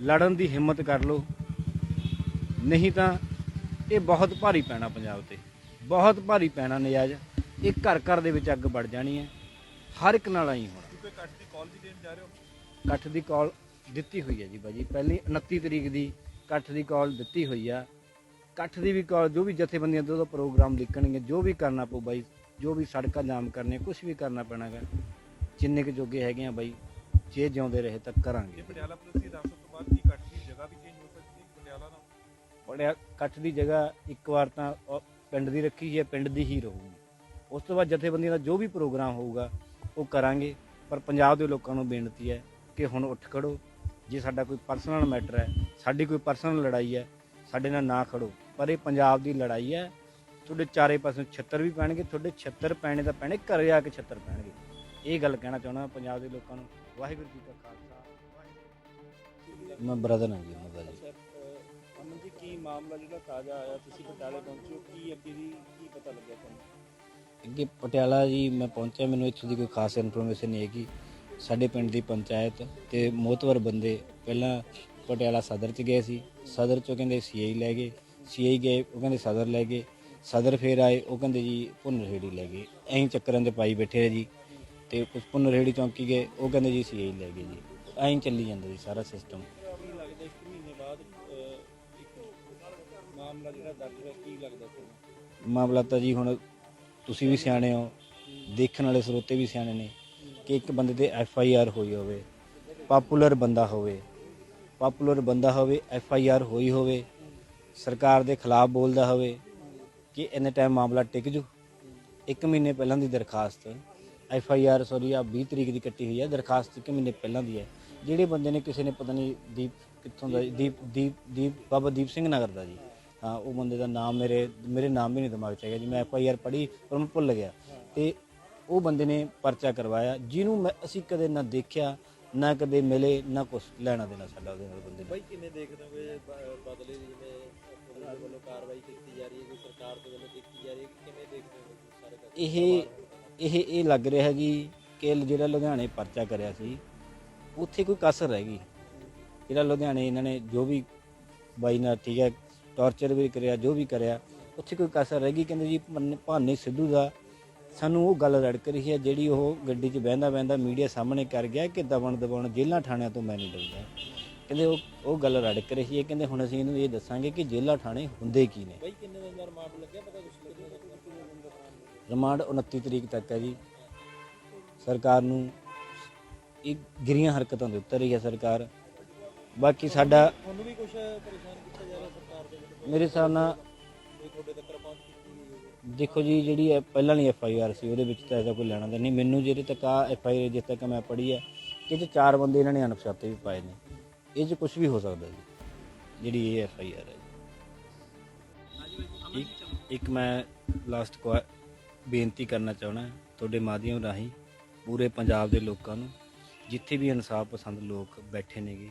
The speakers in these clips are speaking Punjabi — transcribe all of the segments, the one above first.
ਲੜਨ ਦੀ ਹਿੰਮਤ ਕਰ ਲਓ। ਨਹੀਂ ਤਾਂ ਇਹ ਬਹੁਤ ਭਾਰੀ ਪੈਣਾ ਪੰਜਾਬ ਤੇ। ਬਹੁਤ ਭਾਰੀ ਪੈਣਾ ਨਜਾਇਜ਼। ਇਹ ਘਰ ਘਰ ਦੇ ਵਿੱਚ ਅੱਗ ਵੜ ਜਾਣੀ ਹੈ। ਹਰ ਇੱਕ ਨਾਲ ਆਈ ਹੋਣਾ। ਕੱਟ ਦੀ ਕਾਲ ਵੀ ਦੇਣ ਜਾ ਰਹੇ ਹੋ? ਇਕੱਠ ਦੀ ਕਾਲ ਦਿੱਤੀ ਹੋਈ ਹੈ ਜੀ ਬਾਜੀ ਪਹਿਲੀ 29 ਤਰੀਕ ਦੀ ਇਕੱਠ ਦੀ ਕਾਲ ਦਿੱਤੀ ਹੋਈ ਆ। ਇਕੱਠ ਦੀ ਵੀ ਕਾਲ ਜੋ ਵੀ ਜਥੇਬੰਦੀਆਂ ਤੋਂ ਪ੍ਰੋਗਰਾਮ ਲਿਖਣਗੇ ਜੋ ਵੀ ਕਰਨਾ ਪਊ ਬਾਈ ਜੋ ਵੀ ਸੜਕਾਂ ਜਾਮ ਕਰਨੇ ਕੁਝ ਵੀ ਕਰਨਾ ਪੈਣਾਗਾ। ਜਿੰਨੇ ਕੁ ਜੋਗੇ ਹੈਗੇ ਆ ਬਾਈ ਜੇ ਜਿਉਂਦੇ ਰਹੇ ਤਾਂ ਕਰਾਂਗੇ। ਪਟਿਆਲਾ ਪੁਲਿਸ ਦੀ ਬਾਅਦ ਕੀ ਕੱਟ ਦੀ ਜਗ੍ਹਾ ਵੀ ਚੇਂਜ ਹੋ ਸਕਦੀ ਹੈ ਪਟਿਆਲਾ ਦਾ ਪੜਿਆ ਇਕੱਠ ਦੀ ਜਗ੍ਹਾ ਇੱਕ ਵਾਰ ਤਾਂ ਉਹ ਪਿੰਡ ਦੀ ਰੱਖੀ ਹੈ, ਪਿੰਡ ਦੀ ਹੀ ਰਹੂਗੀ। ਉਸ ਤੋਂ ਬਾਅਦ ਜਥੇਬੰਦੀਆਂ ਦਾ ਜੋ ਵੀ ਪ੍ਰੋਗਰਾਮ ਹੋਊਗਾ, ਉਹ ਕਰਾਂਗੇ। ਪਰ ਪੰਜਾਬ ਦੇ ਲੋਕਾਂ ਨੂੰ ਬੇਨਤੀ ਹੈ ਕਿ ਹੁਣ ਉੱਠ ਖੜੋ। ਜੇ ਸਾਡਾ ਕੋਈ ਪਰਸਨਲ ਮੈਟਰ ਹੈ, ਸਾਡੀ ਕੋਈ ਪਰਸਨਲ ਲੜਾਈ ਹੈ, ਸਾਡੇ ਨਾਲ ਨਾ ਖੜੋ। ਪਰ ਇਹ ਪੰਜਾਬ ਦੀ ਲੜਾਈ ਹੈ। ਤੁਹਾਡੇ ਚਾਰੇ ਪਾਸੇ ਛੱਤਰ ਵੀ ਪੈਣਗੇ, ਤੁਹਾਡੇ ਛੱਤਰ ਪੈਣੇ ਤਾਂ ਪੈਣੇ, ਘਰੇ ਆ ਕੇ ਛੱਤਰ ਪੈਣਗੇ। ਇਹ ਗੱਲ ਕਹਿਣਾ ਚਾਹੁੰਦਾ ਮੈਂ ਪੰਜਾਬ ਦੇ ਲੋਕਾਂ ਨੂੰ। ਵਾਹਿਗੁਰੂ ਜੀ ਕਾ ਖਾਲਸਾ। ਮੈਂ ਬ੍ਰਦਰ ਹਾਂ ਜੀ ਉਹਨਾਂ ਦਾ ਜੀ। ਅਮਨ ਜੀ ਕੀ ਮਾਮਲਾ ਜਿਹੜਾ ਤਾਜ਼ਾ ਆਇਆ? ਤੁਸੀਂ ਪਟਿਆਲੇ ਪਹੁੰਚੇ ਹੋ ਕੀ ਅੱਗੇ ਦੀ ਕੀ ਪਤਾ ਲੱਗਿਆ ਤੁਹਾਨੂੰ? ਅੱਗੇ ਪਟਿਆਲਾ ਜੀ ਮੈਂ ਪਹੁੰਚਿਆ ਮੈਨੂੰ ਇੱਥੋਂ ਦੀ ਕੋਈ ਖਾਸ ਇਨਫੋਰਮੇਸ਼ਨ ਨਹੀਂ ਹੈਗੀ। ਸਾਡੇ ਪਿੰਡ ਦੀ ਪੰਚਾਇਤ ਤੇ ਮੋਤਵਰ ਬੰਦੇ ਪਹਿਲਾਂ ਪਟਿਆਲਾ ਸਦਰ ਚ ਗਏ ਸੀ। ਸਦਰ ਚੋਂ ਕਹਿੰਦੇ ਸੀਆਈ ਲੈ ਗਏ ਸੀਆਈ ਗਏ ਉਹ ਕਹਿੰਦੇ ਸਦਰ ਲੈ ਗਏ। ਸਦਰ ਫੇਰ ਆਏ ਉਹ ਕਹਿੰਦੇ ਜੀ ਭੁੰਨਰਹੇੜੀ ਲੈ ਗਏ। ਐਂ ਚੱਕਰਾਂ ਦੇ ਪਾਈ ਬੈਠੇ ਆ ਜੀ ਤੇ ਕੁਝ ਭੁੰਨਰਹੇੜੀ ਚੌਂਕੀ ਗਏ ਉਹ ਕਹਿੰਦੇ ਜੀ ਸੀਆਈ ਲੈ ਗਏ ਜੀ। ਐਂ ਚੱਲੀ ਜਾਂਦਾ ਜੀ ਸਾਰਾ ਸਿਸਟਮ ਮਾਮਲਾ ਜਿਹੜਾ ਦਰਜ ਹੋਇਆ, ਕੀ ਲੱਗਦਾ ਤੁਹਾਨੂੰ? ਮਾਮਲਾ ਤਾਂ ਜੀ ਹੁਣ ਤੁਸੀਂ ਵੀ ਸਿਆਣੇ ਹੋ, ਦੇਖਣ ਵਾਲੇ ਸਰੋਤੇ ਵੀ ਸਿਆਣੇ ਨੇ ਕਿ ਇੱਕ ਬੰਦੇ ਤੇ ਐਫ ਆਈ ਆਰ ਹੋਈ ਹੋਵੇ, ਪਪੂਲਰ ਬੰਦਾ ਹੋਵੇ, ਪਪੂਲਰ ਬੰਦਾ ਹੋਵੇ, ਐਫ ਆਈ ਆਰ ਹੋਈ ਹੋਵੇ, ਸਰਕਾਰ ਦੇ ਖਿਲਾਫ ਬੋਲਦਾ ਹੋਵੇ ਕਿ ਇੰਨੇ ਟਾਈਮ ਮਾਮਲਾ ਟਿਕ ਜੂ। ਇੱਕ ਮਹੀਨੇ ਪਹਿਲਾਂ ਦੀ ਦਰਖਾਸਤ, ਐਫ ਆਈ ਆਰ ਸੌਰੀ ਆ 20 ਤਰੀਕ ਦੀ ਕੱਟੀ ਹੋਈ ਹੈ, ਦਰਖਾਸਤ ਇੱਕ ਮਹੀਨੇ ਪਹਿਲਾਂ ਦੀ ਹੈ। ਜਿਹੜੇ ਬੰਦੇ ਨੇ ਕਿਸੇ ਨੇ ਪਤਾ ਨਹੀਂ ਦੀਪ ਕਿੱਥੋਂ ਦਾ, ਦੀਪ ਦੀਪ ਦੀਪ, ਬਾਬਾ ਦੀਪ ਸਿੰਘ ਨਗਰ ਦਾ ਜੀ। ਉਹ ਬੰਦੇ ਦਾ ਨਾਮ ਮੇਰੇ ਮੇਰੇ ਨਾਮ ਵੀ ਨਹੀਂ ਦਿਮਾਗ 'ਚ ਹੈਗਾ ਜੀ ਮੈਂ ਐਫ ਆਈ ਆਰ ਪੜ੍ਹੀ ਪਰ ਮੈਂ ਭੁੱਲ ਗਿਆ। ਤੇ ਉਹ ਬੰਦੇ ਨੇ ਪਰਚਾ ਕਰਵਾਇਆ ਜਿਹਨੂੰ ਮੈਂ ਅਸੀਂ ਕਦੇ ਨਾ ਦੇਖਿਆ ਨਾ ਕਦੇ ਮਿਲੇ ਨਾ ਕੁਛ ਲੈਣਾ ਦੇਣਾ ਸਾਡਾ ਉਹਦੇ ਨਾਲ ਬੰਦੇ ਬਾਈ ਕਿਵੇਂ ਦੇਖਦੇ ਹੋ ਬ- ਬਦਲੇ ਦੀ ਜਿਵੇਂ ਪੁਲਿਸ ਵੱਲੋਂ ਕਾਰਵਾਈ ਕੀਤੀ ਜਾ ਰਹੀ ਹੈ ਕੋਈ ਸਰਕਾਰ ਦੇ ਵੱਲੋਂ ਕੀਤੀ ਜਾ ਰਹੀ ਹੈ ਕਿਵੇਂ ਦੇਖਦੇ ਹੋ ਸਾਰੇ? ਇਹ ਇਹ ਇਹ ਲੱਗ ਰਿਹਾ ਜੀ ਕਿ ਜਿਹੜਾ ਲੁਧਿਆਣੇ ਪਰਚਾ ਕਰਿਆ ਸੀ ਉੱਥੇ ਕੋਈ ਕਸਰ ਰਹਿ ਗਈ। ਜਿਹੜਾ ਲੁਧਿਆਣੇ ਇਹਨਾਂ ਨੇ ਜੋ ਵੀ ਬਾਈ ਨਾਲ ਠੀਕ ਹੈ ਟਾਰਚਰ ਵੀ ਕਰਿਆ ਜੋ ਵੀ ਕਰਿਆ ਉੱਥੇ ਕੋਈ ਕਸਰ ਰਹਿ ਗਈ ਕਹਿੰਦੇ ਜੀ ਭਾਨੇ ਸਿੱਧੂ ਦਾ। ਸਾਨੂੰ ਉਹ ਗੱਲ ਰੜਕ ਰਹੀ ਹੈ ਜਿਹੜੀ ਉਹ ਗੱਡੀ 'ਚ ਬਹਿੰਦਾ ਬਹਿੰਦਾ ਮੀਡੀਆ ਸਾਹਮਣੇ ਕਰ ਗਿਆ ਕਿ ਦਬਣ ਦਬਾਉਣ ਜੇਲ੍ਹਾਂ ਥਾਣਿਆਂ ਤੋਂ ਮੈਂ ਨਹੀਂ ਡਰਦਾ। ਕਹਿੰਦੇ ਉਹ ਉਹ ਗੱਲ ਰੜਕ ਰਹੀ ਹੈ ਕਹਿੰਦੇ ਹੁਣ ਅਸੀਂ ਇਹਨੂੰ ਇਹ ਦੱਸਾਂਗੇ ਕਿ ਜੇਲ੍ਹਾਂ ਥਾਣੇ ਹੁੰਦੇ ਕੀ ਨੇ। ਬਾਈ ਕਿੰਨੇ ਦਿਨ ਦਾ ਰਿਮਾਂਡ ਲੱਗਿਆ ਪਤਾ ਕੁਛ ਲੱਗਿਆ? ਰਿਮਾਂਡ 29 ਤਰੀਕ ਤੱਕ ਹੈ ਜੀ। ਸਰਕਾਰ ਨੂੰ ਇਹ ਗਿਰੀਆਂ ਹਰਕਤਾਂ ਦੇ ਉੱਤਰ ਰਹੀ ਹੈ ਸਰਕਾਰ। ਬਾਕੀ ਸਾਡਾ ਤੁਹਾਨੂੰ ਵੀ ਕੁਝ ਪਰੇਸ਼ਾਨ ਕੀਤਾ ਜਾ ਰਿਹਾ ਸਰਕਾਰ ਦੇ ਵੱਲੋਂ ਮੇਰੇ ਹਿਸਾਬ ਨਾਲ ਤੁਹਾਡੇ ਤੱਕ ਪਹੁੰਚ ਕੀਤੀ ਦੇਖੋ ਜੀ, ਜਿਹੜੀ ਇਹ ਪਹਿਲਾਂ ਵਾਲੀ ਐਫ ਆਈ ਆਰ ਸੀ, ਉਹਦੇ ਵਿੱਚ ਤਾਂ ਇਹਦਾ ਕੋਈ ਲੈਣਾ ਦੇਣਾ ਨਹੀਂ। ਮੈਨੂੰ ਜਿਹੜੇ ਤੱਕ ਆ ਐਫ ਆਈ ਆਰ ਜਿਸ ਤੱਕ ਮੈਂ ਪੜ੍ਹੀ ਹੈ ਕਿ ਇਹ 'ਚ ਚਾਰ ਬੰਦੇ ਇਹਨਾਂ ਨੇ ਅਣਪਛਾਤੇ ਵੀ ਪਾਏ ਨੇ। ਇਹ 'ਚ ਕੁਝ ਵੀ ਹੋ ਸਕਦਾ ਜੀ, ਜਿਹੜੀ ਇਹ ਐਫ ਆਈ ਆਰ ਹੈ ਇੱਕ- ਇੱਕ ਮੈਂ ਲਾਸਟ ਬੇਨਤੀ ਕਰਨਾ ਚਾਹਣਾ ਤੁਹਾਡੇ ਮਾਧਿਅਮ ਰਾਹੀਂ ਪੂਰੇ ਪੰਜਾਬ ਦੇ ਲੋਕਾਂ ਨੂੰ, ਜਿੱਥੇ ਵੀ ਇਨਸਾਫ ਪਸੰਦ ਲੋਕ ਬੈਠੇ ਨੇਗੇ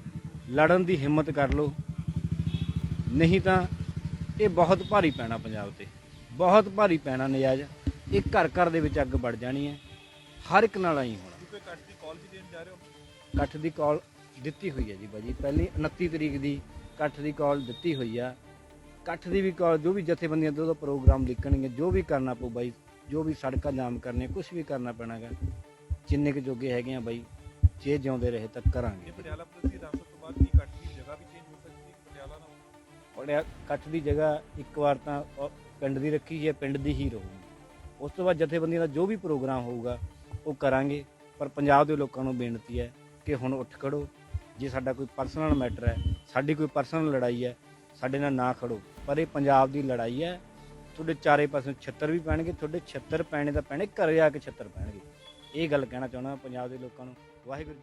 ਲੜਨ ਦੀ ਹਿੰਮਤ ਕਰ ਲਓ। ਨਹੀਂ ਤਾਂ ਇਹ ਬਹੁਤ ਭਾਰੀ ਪੈਣਾ ਪੰਜਾਬ ਤੇ। ਬਹੁਤ ਭਾਰੀ ਪੈਣਾ ਨਜਾਇਜ਼। ਇਹ ਘਰ ਘਰ ਦੇ ਵਿੱਚ ਅੱਗ ਵੜ ਜਾਣੀ ਹੈ। ਹਰ ਇੱਕ ਨਾਲ ਆਈ ਹੋਣਾ। ਕਿਉਂਕਿ ਕੱਟ ਦੀ ਕਾਲ ਵੀ ਦੇਣ ਜਾ ਰਹੇ ਹੋ? ਇਕੱਠ ਦੀ ਕਾਲ ਦਿੱਤੀ ਹੋਈ ਹੈ ਜੀ ਬਾਜੀ ਪਹਿਲੀ 29 ਤਰੀਕ ਦੀ ਇਕੱਠ ਦੀ ਕਾਲ ਦਿੱਤੀ ਹੋਈ ਆ। ਇਕੱਠ ਦੀ ਵੀ ਕਾਲ ਜੋ ਵੀ ਜਥੇਬੰਦੀਆਂ ਤੋਂ ਪ੍ਰੋਗਰਾਮ ਲਿਖਣਗੇ ਜੋ ਵੀ ਕਰਨਾ ਪਊ ਬਾਈ ਜੋ ਵੀ ਸੜਕਾਂ ਜਾਮ ਕਰਨੇ ਕੁਝ ਵੀ ਕਰਨਾ ਪੈਣਾਗਾ। ਜਿੰਨੇ ਕੁ ਜੋਗੇ ਹੈਗੇ ਆ ਬਾਈ ਜੇ ਜਿਉਂਦੇ ਰਹੇ ਤਾਂ ਕਰਾਂਗੇ। ਪਟਿਆਲਾ ਪੁਲਿਸ ਦੀ ਹਿਰਾਸਤ ਤੋਂ ਇਕੱਠ ਦੀ ਜਗ੍ਹਾ ਇੱਕ ਵਾਰ ਤਾਂ ਉਹ ਪਿੰਡ ਦੀ ਰੱਖੀ ਹੈ ਪਿੰਡ ਦੀ ਹੀ ਰਹੂਗੀ। ਉਸ ਤੋਂ ਬਾਅਦ ਜਥੇਬੰਦੀਆਂ ਦਾ ਜੋ ਵੀ ਪ੍ਰੋਗਰਾਮ ਹੋਊਗਾ, ਉਹ ਕਰਾਂਗੇ। ਪਰ ਪੰਜਾਬ ਦੇ ਲੋਕਾਂ ਨੂੰ ਬੇਨਤੀ ਹੈ ਕਿ ਹੁਣ ਉੱਠ ਖੜੋ। ਜੇ ਸਾਡਾ ਕੋਈ ਪਰਸਨਲ ਮੈਟਰ ਹੈ, ਸਾਡੀ ਕੋਈ ਪਰਸਨਲ ਲੜਾਈ ਹੈ, ਸਾਡੇ ਨਾਲ ਨਾ ਖੜੋ। ਪਰ ਇਹ ਪੰਜਾਬ ਦੀ ਲੜਾਈ ਹੈ। ਤੁਹਾਡੇ ਚਾਰੇ ਪਾਸੇ ਛੱਤਰ ਵੀ ਪੈਣਗੇ, ਤੁਹਾਡੇ ਛੱਤਰ ਪੈਣੇ ਤਾਂ ਪੈਣੇ, ਘਰ ਜਾ ਕੇ ਛੱਤਰ ਪੈਣਗੇ। ਇਹ ਗੱਲ ਕਹਿਣਾ ਚਾਹੁੰਦਾ ਪੰਜਾਬ ਦੇ ਲੋਕਾਂ ਨੂੰ। ਵਾਹਿਗੁਰੂ ਜੀ